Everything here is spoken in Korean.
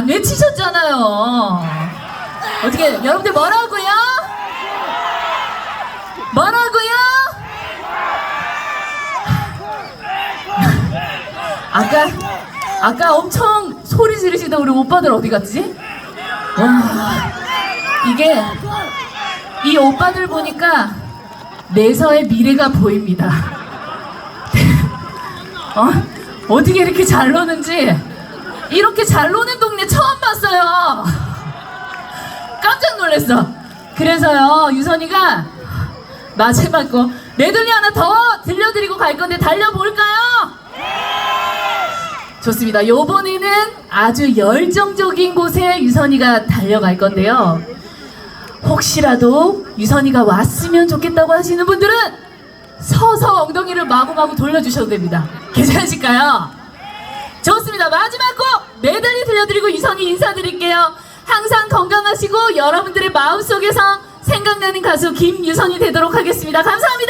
안 외치셨잖아요. 어떻게 여러분들 뭐라고요? 뭐라고요? 아까 아까 엄청 소리 지르시던 우리 오빠들 어디 갔지? 와 이게 이 오빠들 보니까 내서의 미래가 보입니다. 어? 어떻게 이렇게 잘 노는지 이렇게 잘 노는 동네 처음 봤어요. 깜짝 놀랐어. 그래서요 유선이가 마지막 거 메들리 하나 더 들려드리고 갈 건데 달려볼까요? 좋습니다. 요번에는 아주 열정적인 곳에 유선이가 달려갈 건데요. 혹시라도 유선이가 왔으면 좋겠다고 하시는 분들은 서서 엉덩이를 마구마구 돌려주셔도 됩니다. 괜찮으실까요? 좋습니다. 마지막 곡 메들리 들려드리고 유선이 인사드릴게요. 항상 건강하시고 여러분들의 마음속에서 생각나는 가수 김유선이 되도록 하겠습니다. 감사합니다.